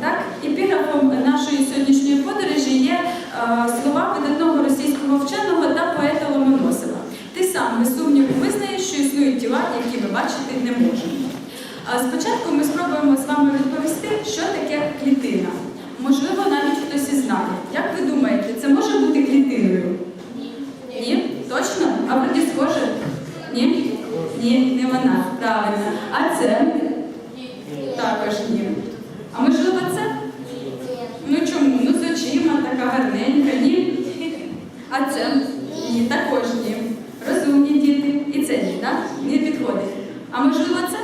Так, епіграфом нашої сьогоднішньої подорожі є слова видатного російського вченого та поета Ломоносова. Ти сам без сумніву визнаєш, що існують тіла, які ми бачити не можемо. Спочатку ми спробуємо з вами відповісти, що таке клітина. Можливо, навіть хтось і знає. Як ви думаєте, це може бути клітиною? Ні? Точно? А вроді схоже? Ні? Ні, не вона. Правильно. А це? Також ні. А можливо це? Ну чому? Ну з очима така гарненька, ні? А це? Ні, також ні. Розумні діти. І це ні, так? Не підходить. А можливо це?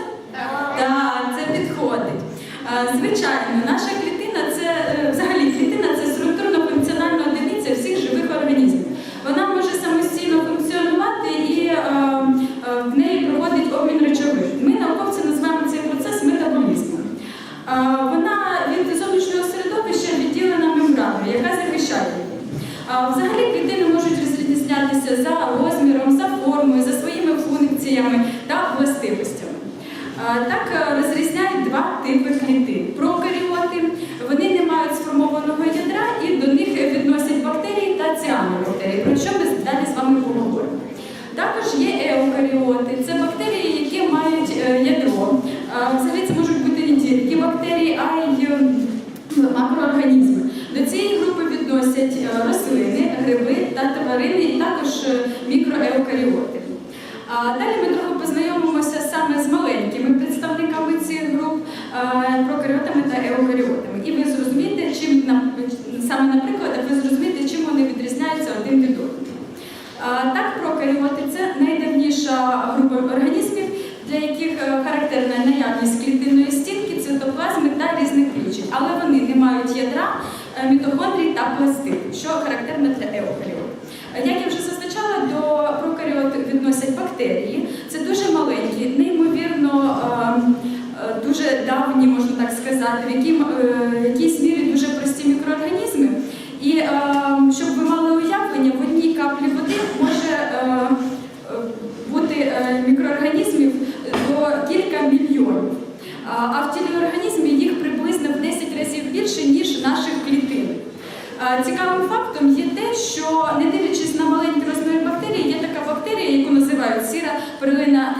Так, це підходить. А, Звичайно, наша клітина це е, взагалі клітина це структурно-функціональна одиниця всіх живих організмів. Вона може самостійно функціонувати і е, е, в неї проводить обмін речовин. Ми науковці називаємо цей процес метаболізмом. Е, Вона від зовнішнього середовища відділена мембраною, яка захищає її. А Взагалі клітини можуть розрізнятися за розміром, за формою, за своїми функціями та властивостями. А, Так е, розрізняють два типи клітин. Прокаріоти, вони не мають сформованого ядра і до них відносять бактерії та ціанобактерії, про що ми далі з вами поговоримо. Також є еукаріоти, це бактерії, які мають е, ядро. А, Взагалі це можуть бути не тільки бактерії, а й е, макроорганізми. До цієї групи відносять е, рослини, гриби та тварини, і також е, мікроеукаріоти. А далі ми трохи познайомимося саме з маленькими представниками цих груп, е, прокаріотами та еукаріотами. І ви зрозумієте, чим на- наприклад, ви зрозумієте, чим вони відрізняються один від одного. Так, прокаріоти це найдавніша група організмів, для яких е, характерна наявність клітинної стінки, цитоплазми та різних ключів. Але вони не мають ядра, е, мітохондрій та пластин, що характерно для еукаріот. Як я вже зазначала, до прокаріот відносять бактерії. Це дуже маленькі, неймовірно е, е, дуже давні, можна так сказати, в якій, мірі. І е, щоб ви мали уявлення, в одній каплі води може е, бути е, мікроорганізмів до кілька мільйонів. А в тілі організму їх приблизно в 10 разів більше, ніж наших клітин. Цікавим фактом є те, що не дивлячись на маленький розмір бактерії, є така бактерія, яку називають сіра перлина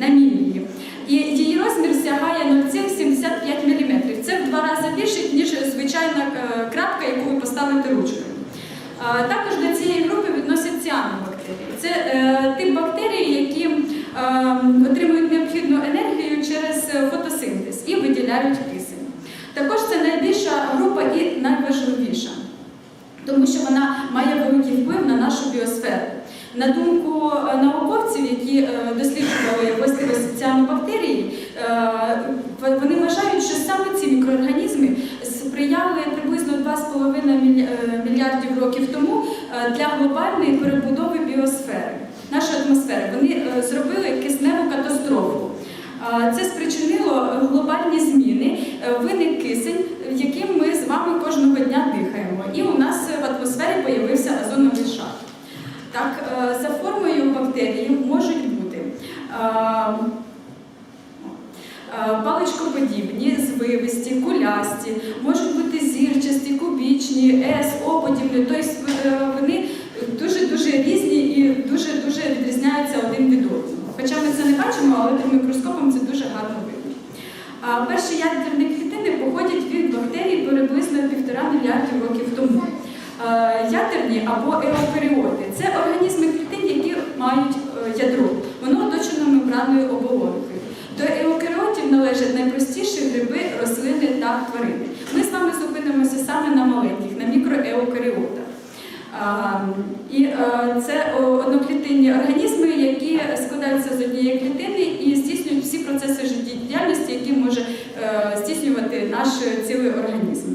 намілії. І її розмір сягає 0,75 мм. Це в два рази більше, ніж звичайна е, крапка, яку ви поставите ручкою. Е, Також до цієї групи відносять ціанобактерії. Це е, тип бактерій, які е, отримують необхідну енергію через фотосинтез і виділяють кисень. Також це найбільша група і найважливіша, тому що вона має великий вплив на нашу біосферу. На думку е, науковців, які е, досліджували властивості ціанобактерій, е, вони вважають, що саме ці мікроорганізми сприяли приблизно 2,5 е, мільярдів років тому е, для глобальної перебудови біосфери, нашої атмосфери. Вони е, зробили кисневу катастрофу. Це спричинило глобальні зміни, виник кисень, яким ми з вами кожного дня дихаємо. І у нас в атмосфері появився озоновий шар. Так, за формою бактерії можуть бути паличкоподібні, звивисті, кулясті, можуть бути зірчасті, кубічні, С, О подібні. Тобто е, вони дуже-дуже різні і дуже-дуже відрізняються один від одного. Хоча ми це не бачимо, але під мікроскопом це дуже гарно видно. Перші ядерні клітини походять від бактерій приблизно півтора мільярдів років тому. Е, Ядерні або еукаріоти це організми клітин, які мають е, ядро. Воно оточено мембранною оболонкою. Належать найпростіші гриби, рослини та тварини. Ми з вами зупинимося саме на маленьких, на мікроеукаріотах. І е, це одноклітинні організми, які складаються з однієї клітини і здійснюють всі процеси життєдіяльності, які може е, здійснювати наш цілий організм.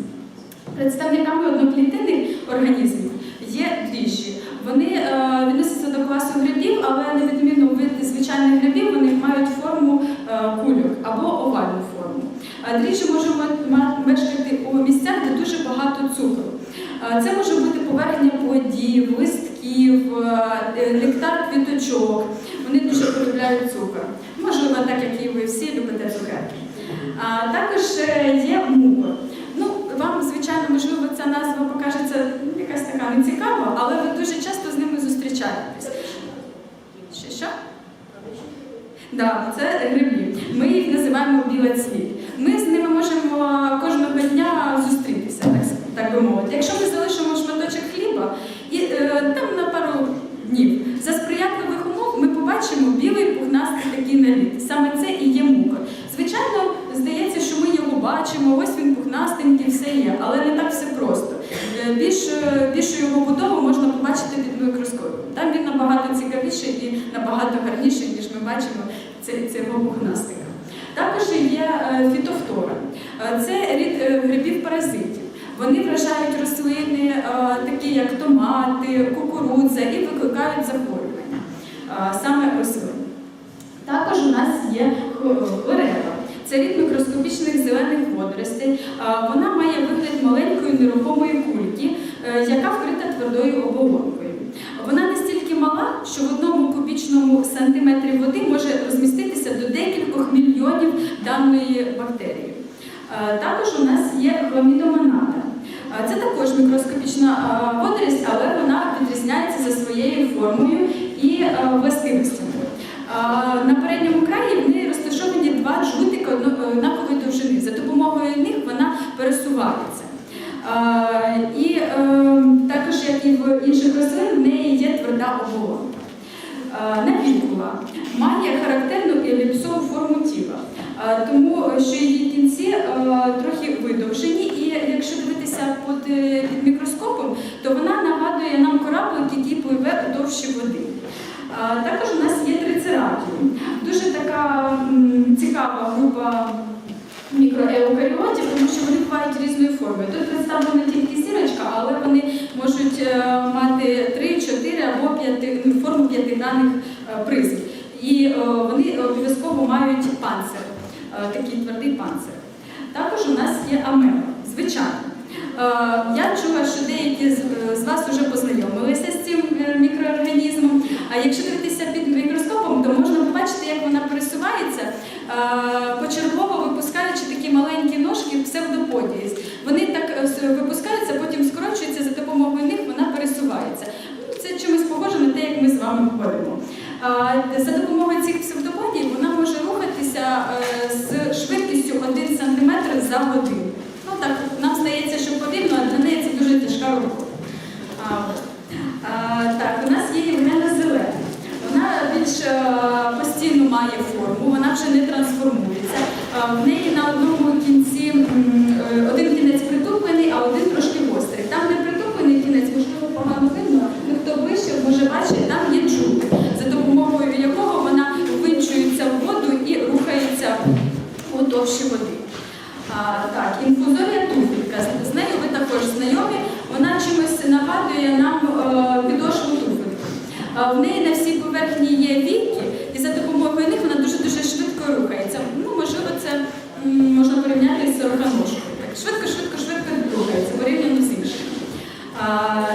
Представниками одноклітинних організмів є дріжджі. Вони е, але на відміну від звичайних грибів, вони мають форму кульок або овальну форму. Е, Дріжджі можуть мешкати у місцях, де дуже багато цукру. Е, Це може бути поверхня плодів, листків, е, нектар квіточок. Вони дуже полюбляють цукор. Можливо, так як і ви всі любите цукерки. Також е, є мукор. Ну, вам, звичайно, можливо, ця назва покажеться якась така нецікава, але ви дуже часто з ними зустрічаєтесь. Що? Да, це гриблі. Ми їх називаємо біла цвіт. Ми з ними можемо кожного дня зустрітися, так, так би мовити. Якщо ми залишимо шматочок хліба і е, там на пару днів за сприятливих умов ми побачимо білий пухнастий такий наліт. Саме це і є мукор. Звичайно, здається, що ми його бачимо, ось він пухнастенький, все є, але не так все просто. Е, Більш, е, більшу його будову можна побачити під мікроскопом. Там він набагато цікавіший і набагато гарніший, бачимо цього пухнастика. Також є е, фітофтора. Е, Це рід е, грибів-паразитів. Вони вражають рослини, такі як томати, кукурудза, і викликають захворювання саме рослин. Також у нас є хлорева. Це рід мікроскопічних зелених водоростей. Вона має вигляд маленької нерухомої кульки, яка вкрита твердою оболонкою. Вона настільки мала, що в одному кубічному сантиметрі води може розміститися до декількох мільйонів даної бактерії. Е, Також у нас є хламідомонада. Е, Це також мікроскопічна е, водорість, але вона відрізняється за своєю формою і властивостями. На передньому краї в неї розташовані два жгутика однакової довжини. За допомогою них вона пересувається. І і в інших рослин, в неї є тверда оболонка. Е, Навікула має характерну еліпсову форму тіла, е, тому що її кінці е, трохи видовжені, і якщо дивитися під, мікроскопом, то вона нагадує нам кораблик, який пливе у товщі води. Також у нас є трицератіум. Дуже така цікава група мікроеукаріотів, тому що вони бувають різної форми. Тут представлена тільки сірочка, але вони можуть е, мати 3, 4 або 5, форму п'ятигранних даних призм. І е, вони обов'язково мають панцир, е, такий твердий панцир. Також у нас є амеба, звичайно. Е, Я чула, що деякі з з вас вже познайомилися з цим е, мікроорганізмом. А якщо дивитися під мікроскопом, то можна побачити, як вона пересувається, е, почергово випускаючи такі маленькі ножки псевдоподіїз. Вони так е, с- випускаються, потім скорочуються, за допомогою них вона пересувається. Ну, Це чимось похоже на те, як ми з вами ходимо. А, За допомогою цих псевдоподій вона може рухатися е, з швидкістю 1 см за годину. Ну так, нам здається, що повільно, а для неї це дуже тяжка робота. А, от. а, так, у нас є Євгена Зелена. Вона більш е, постійно має форму, вона вже не трансформується. А, в неї на одному кінці м, е, один кінець притуплений, а один трошки гострий. Там, де притуплений кінець, можливо, погано видно, ну хто ближче може бачити, там є чуб, за допомогою якого вона ввинчується в воду і рухається у товщі води. А, так, інфузорія туфелька. З- нею ви також знайомі. Вона чимось нагадує нам е, підошву туфельки. В неї на всій поверхні є віки, і за допомогою них вона дуже-дуже швидко рухається. Ну, можливо, це м, можна порівняти з сороконожкою. Так, швидко, швидко, швидко рухається, порівняно з іншими. А,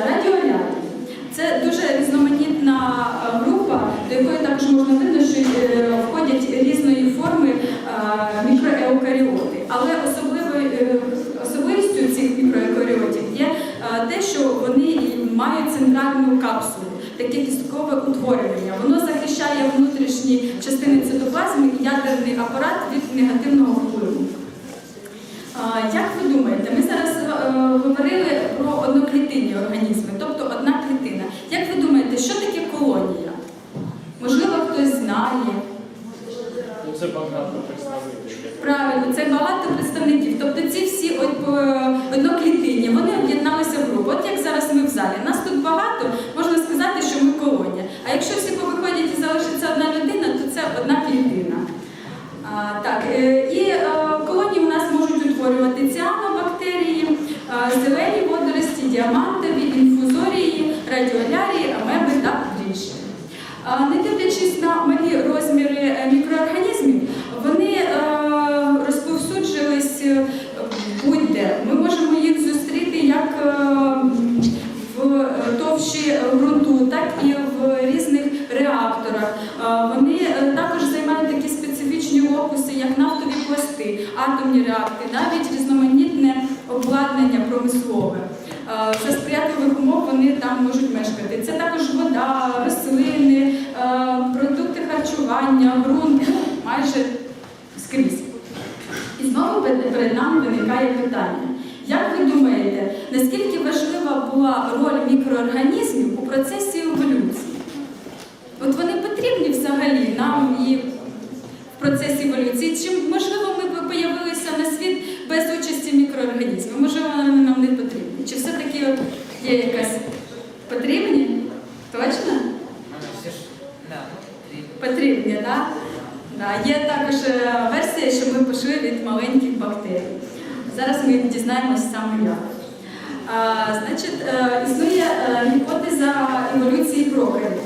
Радіолярії. Це дуже різноманітна е, група, до якої також можна видно, що е, входять різної форми е, мікроеукаріоти. Але особливою е, особливістю цих мікроеукаріотів є е, те, що вони і мають центральну капсулу, таке кісткове утворювання. Воно захищає внутрішні частини цитоплазми і ядерний апарат від негативного впливу. А, Як ви думаєте, ми зараз е, говорили про одноклітинні організми, тобто одна клітина. Як ви думаєте, що таке колонія? Можливо, хтось знає. Ну, Це багато представників. Правильно, це багато представників. Тобто ці всі от, е, одноклітинні, вони об'єдналися в групу. От як зараз ми в залі. Нас тут багато, можна сказати, що ми колонія. А якщо всі повиходять і залишиться одна людина, то це одна клітина. А, так, е, і е, колонії у нас можуть утворювати ціанобактерії, е, зелені водорості, діамантові, інфузорії, в ґрунту, так і в різних реакторах. Е, Вони е, також займають такі специфічні опуси, як нафтові пласти, атомні реактори, навіть різноманітне обладнання промислове. Е, За сприятливих умов вони там можуть мешкати. Це також вода, рослини, е, продукти харчування, ґрунт, ну, майже скрізь. І знову перед нами виникає питання. Як ви думаєте, наскільки важлива була роль мікроорганізмів у процесі еволюції? От вони потрібні взагалі нам і в процесі еволюції? Чи можливо ми б появилися на світ без участі мікроорганізмів? Можливо, вони нам не потрібні? Чи все-таки є якась потрібні? Точно? Потрібні, так? Да? Да. Є також е, версія, що ми пішли від маленьких бактерій. Зараз ми дізнаємось саме як. А, значить, е, існує е, гіпотеза еволюції прокарів.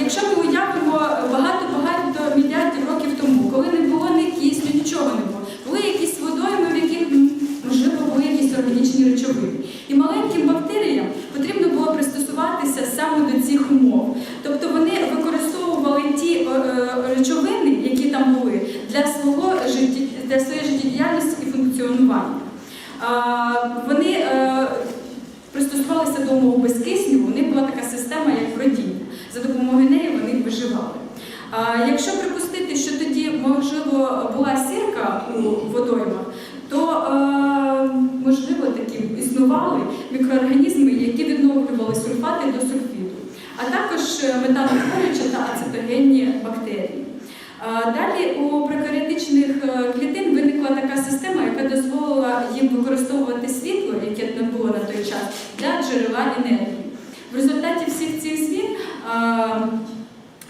Якщо ми уявимо багато-багато мільярдів років тому, коли не було ні кисню, нічого не було, були якісь водойми, в яких м, можливо були якісь органічні речовини. І маленьким бактеріям потрібно було пристосуватися саме до цих умов. Тобто вони використовували ті е, е, речовини, які там були, для свого житті, для своєї життєдіяльності і функціонування. А, Вони е, пристосувалися до умов без кисню, у них була така система, як бродіння. За допомогою неї вони виживали. А якщо припустити, що тоді, можливо, була сірка у водоймах, то е, можливо такі існували мікроорганізми, які відновлювали сульфати до сульфіду, а також е, металоутворюючі та ацетогенні бактерії. А Далі у прокаріотичних е, клітин виникла така система, яка дозволила їм використовувати світло, яке не було на той час, для джерела енергії. В результаті всіх цих змін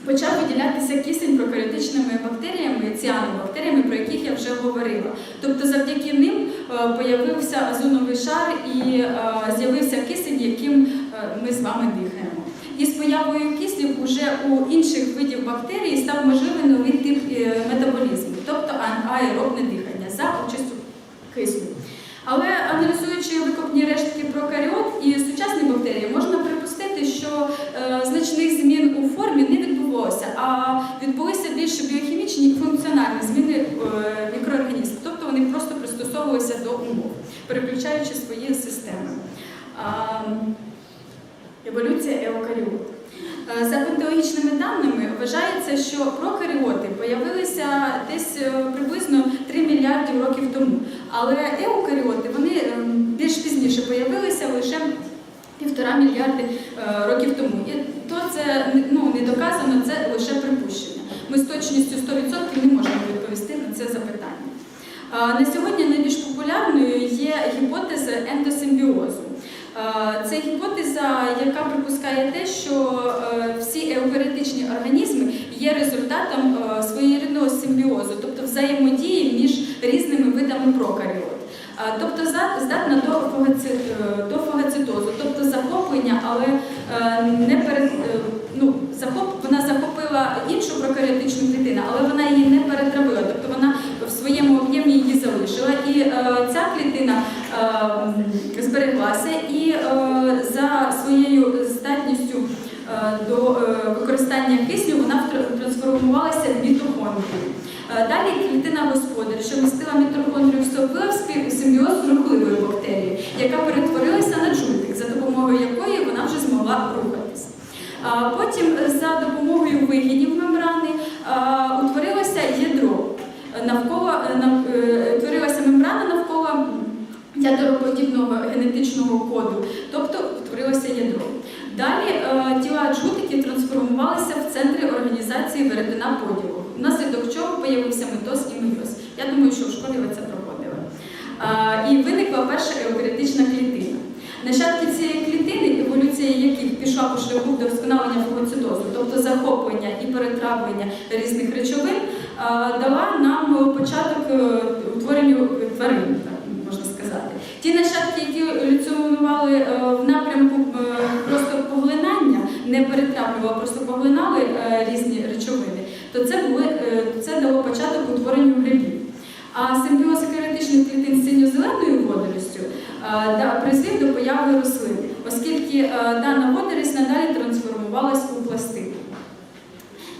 почав виділятися кисень прокаріотичними бактеріями, ціанобактеріями, про яких я вже говорила. Тобто завдяки ним появився озоновий шар і з'явився кисень, яким ми з вами дихаємо. І з появою кисню вже у інших видів бактерій став можливий новий тип е, метаболізму, тобто аеробне дихання за участю кисню. Але аналізуючи викопні рештки прокаріот і сучасні бактерії, можна припустити, що е, значних змін у формі не відбулося, а відбулися більше біохімічні функціональні зміни е, мікроорганізмів. Тобто вони просто пристосовувалися до умов, переключаючи свої системи. Еволюція еукаріот. Е, За патологічними даними вважається, що прокаріоти появилися десь е, приблизно 3 мільярдів років тому. Але еукаріоти вони е, більш пізніше появилися лише півтора мільярди років тому. І то це ну, не доказано, це лише припущення. Ми з точністю 100% не можемо відповісти на це запитання. На сьогодні найбільш популярною є гіпотеза ендосимбіозу. Це гіпотеза, яка припускає те, що е, всі еукаріотичні організми є результатом е, своєрідного симбіозу, тобто взаємодії між різними видами прокаріот. Тобто здатна до, е, фагоцитозу, тобто захоплення, але не перед, ну, захоп, вона захопила іншу прокаріотичну клітину, але вона її не перетравила, тобто вона в своєму об'ємі її залишила. І е, ця клітина е, збереглася і е, за своєю здатністю е, до е, використання кисню вона трансформувалася в мітохондрію. Е, Далі клітина господар, що містила мітохондрію в собі, в симбіоз з рухливою бактерією, яка перетворилася на джутик, за допомогою якої вона вже змогла рухатись. Потім е, за допомогою вигинів мембрани утворилося ядро. Е, Навколо ядроподібного генетичного коду, тобто утворилося ядро. Далі е, тіла джутиків трансформувалися в центрі організації веретена поділу, внаслідок чого появився митоз і мейоз. Я думаю, що в школі ви це проходили. А, І виникла перша еукаріотична клітина. Нащадки цієї клітини, еволюція яких пішла по шляху до вдосконалення фагоцитозу, тобто захоплення і перетравлення різних речовин, а, дала нам початок е, утворенню тварин, так можна сказати. Ті нащадки, які еволюціонували е, в напрямку е, просто поглинання, не перетравлювали, а просто поглинали е, різні речовини, то це, були, е, це дало початок утворенню грибів. А симбіоз каріотичних клітин з синьо-зеленою водоростю е, да, призвів до появи рослин, оскільки і е, дана водорість надалі трансформувалась у пластину.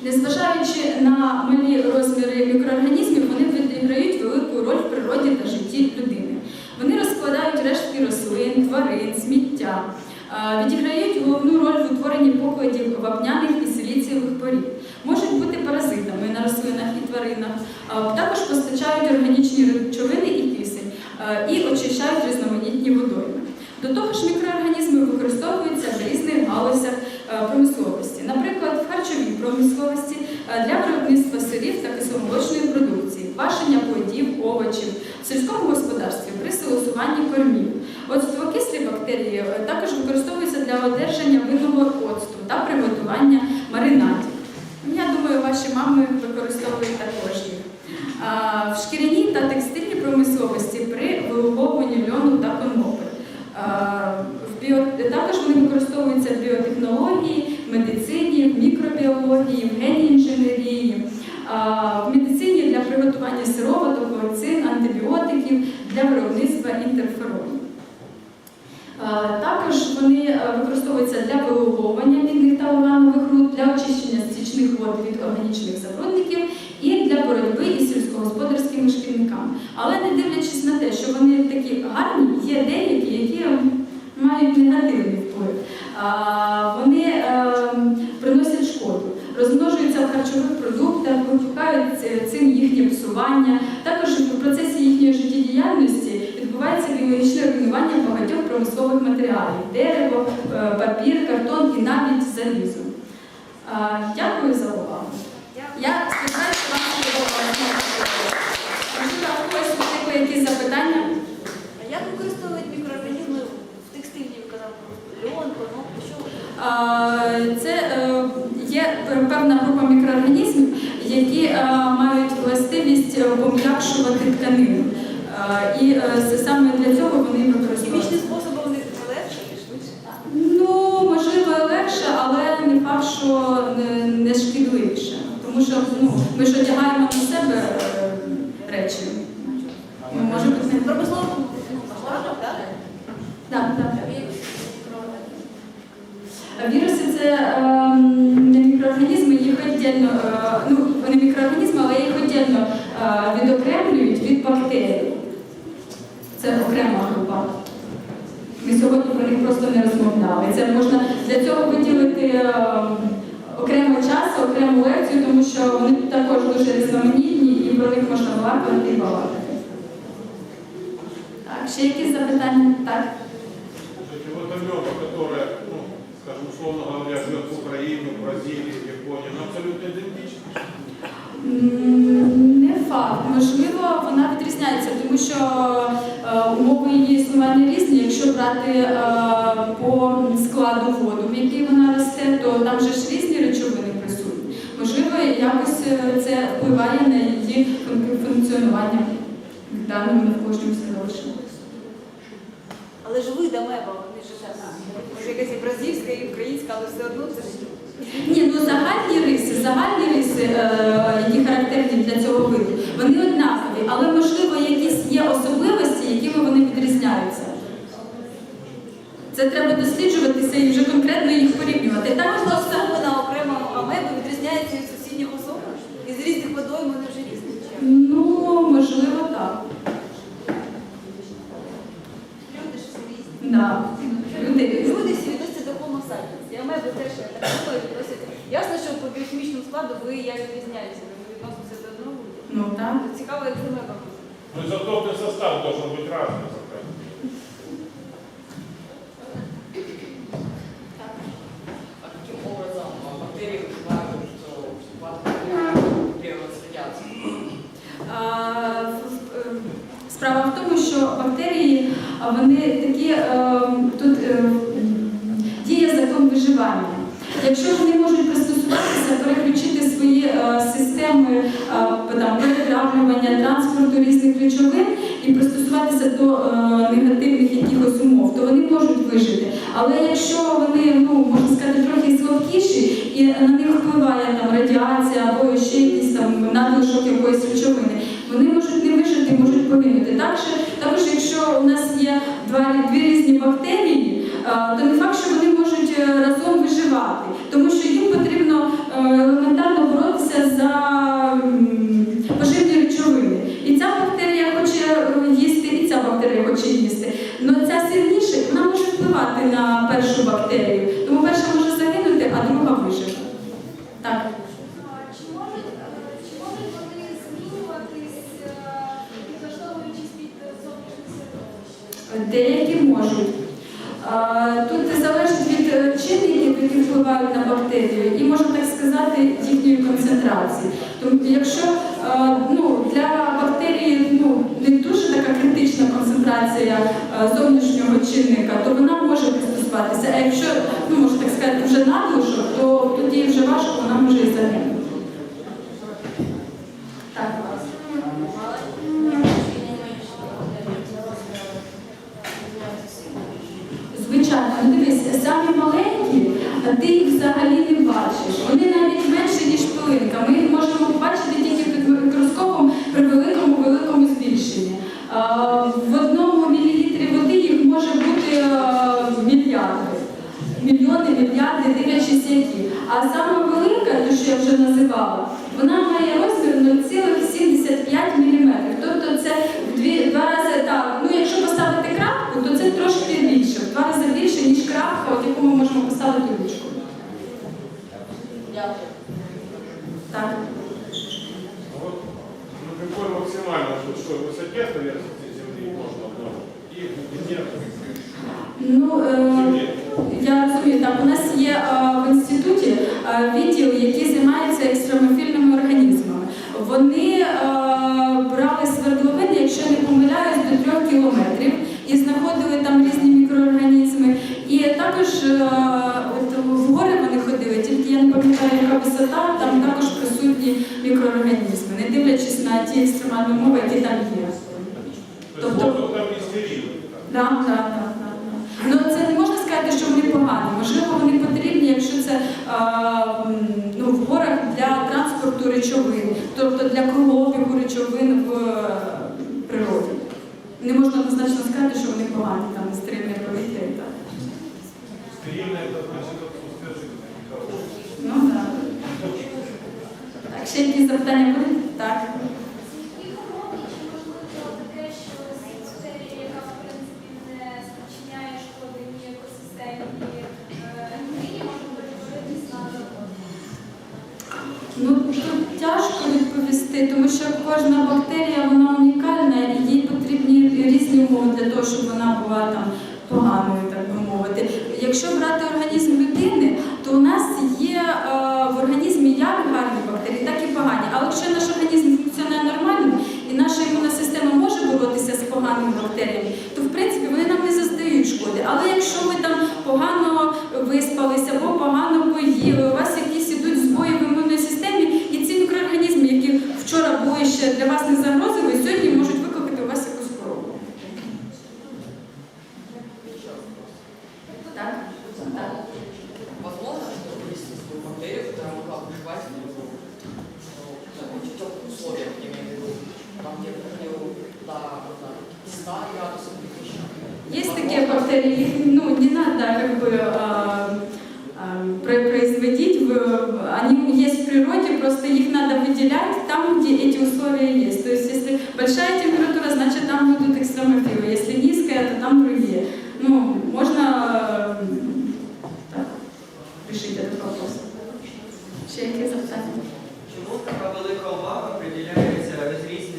Незважаючи на малі розміри мікроорганізмів, вони відіграють велику роль в природі та житті людини. Вони розкладають рештки рослин, тварин, сміття, е, відіграють головну роль в утворенні покладів вапняних і силіцієвих порід, можуть бути паразитами на рослинах і тваринах, е, також постачають органічні речовини і кисень е, і очищають різноманітні водойми. До того ж, мікроорганізми використовуються в різних галузях е, промисловості, наприклад, в харчовій промисловості е, для виробництва сирів та кисломолочної продукції, квашення плодів, овочів, в сільському господарстві при силосуванні кормів. Оцтвокислі бактерії е, також використовуються для одержання винного оцту та приготування маринадів. Я думаю, ваші мами використовують також їх. А, В шкіряній та текстильній промисловості при вилуговуванні льону та конопель. А, в біо... Також вони використовуються в біотехнології, медицині, в мікробіології, в генній інженерії, а, в медицині для приготування сироваток, вакцин, антибіотиків для виробництва інтерферонів. Е, Також вони е, використовуються для вилуговування мідних та уранових руд, для очищення стічних вод від органічних забрудників і для боротьби із сільськогосподарськими шкідниками. Але не дивлячись на те, що вони такі гарні, є деякі, які мають негативний вплив. А, Вони е, приносять шкоду, розмножуються в харчових продуктах, викликають цим їхнє псування. Також в процесі їхньої життєдіяльності відбувається біологічне руйнування багатьох промислових матеріалів дерево, е, папір, картон і навіть залізо. А, Дякую за увагу. Я сподіваюся, що вам сподобалося. Можливо, у когось виникли якісь запитання? А як використовують мікроорганізми в текстильній, ви казав, льон, конопку, що? А, Це е, є певна група мікроорганізмів, які е, мають властивість е, пом'якшувати тканину. Е, І е, це саме для цього вони Хімічним використовують. способом вони легше і швидше. Ну, можливо, легше, але не факт, що не, не шкідливіше. Тому що ну, ми ж одягаємо на себе е, речі. Ну, Може бути не Промислово ну, масштабах, так? Так, так. Віруси це ем, не мікроорганізми, їх віддільно, е, ну, вони мікроорганізми, але їх віддільно е, відокремлюють від бактерій. Це окрема група. Ми сьогодні про них просто не розмовляли. Це можна для цього виділити ем, окремо час, окрему лекцію, тому що вони також дуже різноманітні і про них можна балакати і балакати. Так, ще якісь запитання? Так. Вот амеба, которая, ну, скажем, условно говоря, живет в Украине, в Бразилии, в Японии, она абсолютно идентична. Не факт. Можливо, вона відрізняється, тому що е, умови її існування різні. Якщо брати е, по складу воду, в якій вона росте, то там же ж різні речовини присутні. Можливо, якось е, це впливає на її функціонування в даному навколишньому середовищі. Але ж вид амеба, вони ж може якась і бразильська, і українська, але все одно це ж. Ні, ну загальні риси, загальні риси, е, які характерні для цього виду, вони однакові, але можливо якісь є особливості, якими вони відрізняються. Це треба досліджуватися і вже конкретно їх порівнювати. Так Кожна просто особина окремо амеби відрізняється від сусідніх особин. І з різних водойм вони вже різні. Чи? ну можливо так. Люди ж всі різні. Да. Люди різні. Люди всі відносяться до Homo sapiens. І амеби теж я так думаю, відносяться. Ясно, що по біохімічному складу ви і я відрізняєтеся, ви відноситеся до одного. виду. Ну так. Цікаво, як з амебами. Но изотопный состав должен быть разный. А, вони такі е, тут е, діє закон виживання. Якщо вони можуть пристосуватися, переключити свої е, системи е, там, перетравлювання, транспорту різних речовин і пристосуватися до е, негативних якихось умов, то вони можуть вижити. Але якщо вони, ну можна сказати, трохи слабкіші і на них впливає там радіація або ще якийсь там надлишок якоїсь речовини, вони можуть не вижити, можуть погинути. Також, також якщо у нас є два, дві різні бактерії, е, то не факт, що вони разом виживати, тому що їм потрібно е, елементарно боротися за м, поживні речовини. І ця бактерія хоче е, їсти, і ця бактерія хоче їсти. Але ця сильніша, вона може впливати на першу бактерію. Тому перша може загинути, а друга виживе. Так. Чи можуть, е, чи можуть вони змінюватись, е, підлаштовуючись під зовнішнє середовище? Деякі можуть. Е, Тут залежить від е, чинників, які впливають на бактерію, і можна так сказати, їхньої концентрації. Тому якщо е, ну, для бактерії ну, не дуже така критична концентрація е, зовнішнього чинника, то вона може пристосуватися. А якщо, ну можна так сказати, вже надлишок, то тоді вже важко, вона може і загинути. Так. Звичайно, ну дивись, самі маленькі, ти їх взагалі не бачиш. Вони навіть менше, ніж пилинка. Ми їх можемо побачити тільки під мікроскопом при великому великому збільшенні. А, В одному мілілітрі води їх може бути а, мільярди. Мільйони, мільярди, дивлячись які. А саме велика, ту, що я вже називала, вона має розмір 0,75 мм. Тобто це в дві, два рази так. Ну, якщо поставити крапку, то це трошки більше, в два рази більше, ніж крапка, от яку ми можемо поставити ручку. Дякую. Так. А Вот на какой максимально большой высоте поверхности Земли можно обнаружить? И где? Ну, е, Земле. я розумію, так, у нас є е, в інституті е, відділ, який займається екстремофільними організмами. Вони е, брали свердловини, якщо я не помиляюсь, до трьох кілометрів і знаходили там різні мікроорганізми. І також е, от в гори вони ходили, тільки я не пам'ятаю, яка висота, там також присутні мікроорганізми, не дивлячись на ті екстремальні умови, які там є. Тобто- стерильный. Так, так, так, так. Ну це не можна сказати, що вони погані. Можливо, вони потрібні, якщо це а, ну, в горах для транспорту речовин, тобто для кругообігу речовин в е. Не можна однозначно сказати, що вони погані, там стрільне повітря і так. Стерильный это значит отсутствие жизни. Ну так. Так, ще якісь запитання будуть? Так. Ну тут тяжко відповісти, тому що кожна бактерія вона унікальна і різні умови для того, щоб вона була там поганою, так би мовити. Якщо брати організм людини, то у нас є е, в організмі як гарні бактерії, так і погані. Але якщо наш організм функціонує нормально і наша імунна система може боротися з поганими бактеріями, то в принципі вони нам не зазнають шкоди. Але якщо ви там погано виспалися або погано поїли, у вас якісь ідуть збої в імунній системі, і ці мікроорганізми, які вчора були ще для вас не загрозили, сьогодні можуть викликати у вас якусь хворобу. Так? Так. Возможно, что есть такую бактерию, которая могла выживать в ну, очень теплых условиях, я имею в виду, там, где проходил до не знаю, 100 градусов или еще Есть такие бактерии, их ну, не надо как бы а, а, про- производить, в- они есть в природе, просто их надо выделять там, где эти условия есть. То есть если большая температура, значит там будут экстремофилы, если низкая, то там другие. Ну, можно э, так, решить этот вопрос. Ще які запитання? Чому така велика увага приділяється розрізненню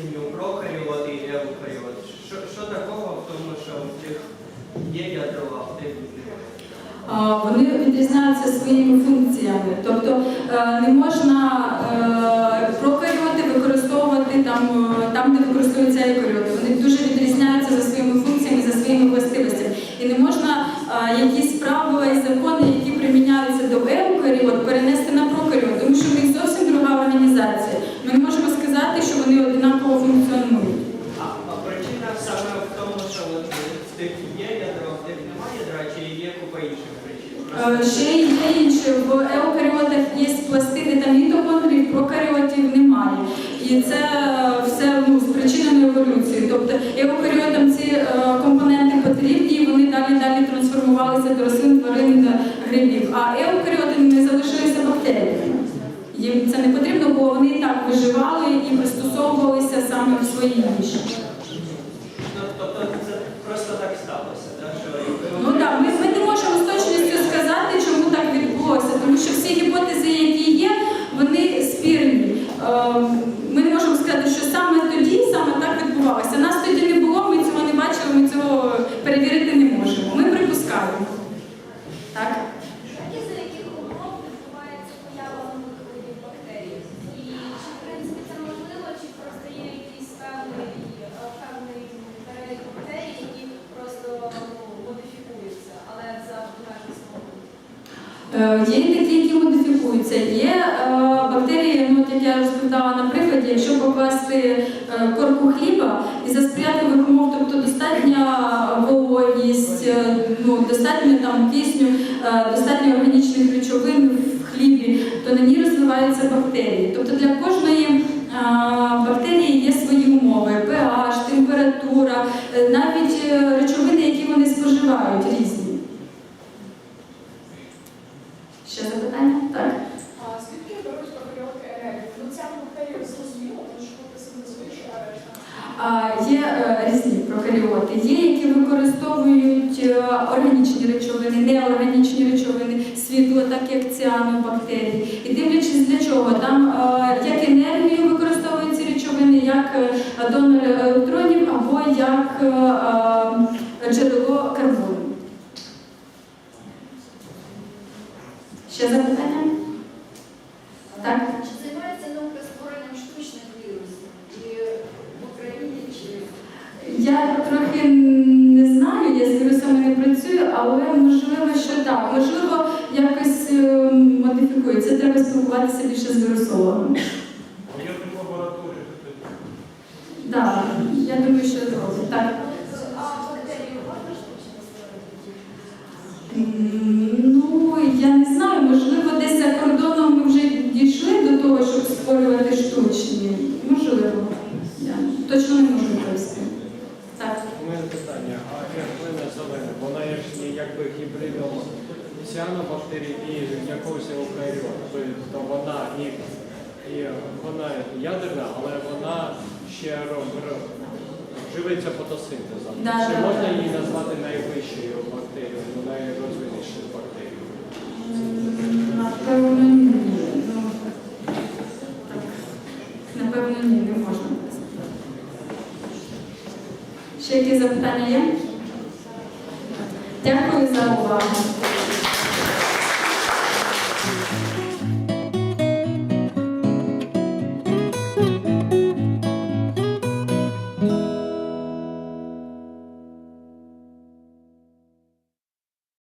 Вони відрізняються своїми функціями. Тобто е, не можна е, прокаріоти використовувати там, е, там, де використовуються екаріоти. Вони дуже відрізняються за своїми функціями, за своїми властивостями. І не можна якісь правила і закони, які приміняються до еукаріот, перенести на прокаріот, тому що в них зовсім друга організація. Ми не можемо сказати, що вони однаково функціонують. А, а причина саме в тому, що от в тих є ядро, в тих немає ядра, чи є купа інших причин? Е, Ще є інше, в еукаріотах є пластини та мітохондрій, прокаріотів немає. І це все ну, спричинено еволюцією. Тобто еукаріотам ці е, компоненти потрібні, і вони далі далі трансформувалися до рослин, тварин, до грибів, а еукаріотами залишилися бактерії. Їм це не потрібно, бо вони і так виживали і пристосовувалися саме в своїй. Ну, тобто це просто так сталося, так? Що Ну так, ми, ми не можемо з точністю сказати, чому так відбулося, тому що всі гіпотези, які є, вони спірні. Ем, Ми не можемо сказати, що саме тоді саме так відбувалося. Нас тоді не було, ми цього не бачили, ми цього перевірити не можемо. Ми припускаємо. Так? Так і за яких умов відбувається поява нових видів бактерій? І чи в принципі це можливо, чи просто є якийсь певний, е, певний перелік бактерій, які просто ну, модифікуються, але за межами свого виду? Е, Є і такі, які модифікуються. Є е, бактерії, ну як я розповідала на прикладі, якщо покласти е, корку хліба і за сприятливих умов, тобто достатня вологість, е, ну, достатньо там кисню, е, достатньо органічних речовин в хлібі, то на ній розвиваються бактерії. Тобто для кожної е, бактерії є свої умови: pH, температура, е, навіть е, речовини, які вони споживають, різні. Ще запитання? Так. А звідки беруть прокаріотки енергію? Ну ця бактерія зрозуміла, тому що поки синтезуєш, а решта. А, Є е, різні прокаріоти. Є, які використовують е, органічні речовини, неорганічні речовини, світло, так як ціанобактерії. І дивлячись для чого, там е, як енергію використовують ці речовини, як е, донор електронів або як джерело карбону. Ще запитання? Так. Чи займається наука створенням штучних вірусів? І в Україні чи Трохи не знаю, я з вірусами не працюю, але можливо, що так. Можливо, якось е, модифікують. Це треба спілкуватися більше з вірусологами. Я в лабораторії. Так, я думаю, що. Так. А можна штучно створити? Ну, я не знаю, можливо, десь за кордоном ми вже дійшли до того, щоб створювати штучні. Можливо. Я точно не можу. Питання, а герклина зелена, вона як якби гібридом ціанобактерій і якогось еукаріота. Тобто вона і, і вона ядерна, але вона ще роб- роб- живиться фотосинтезом. Да, Чи да, можна да. її назвати найвищою бактерією, ну, найрозвинішою бактерією? Напевно, ні. Ну, так. Напевно, ні, не можна. Ще якісь запитання є? Дякую за увагу.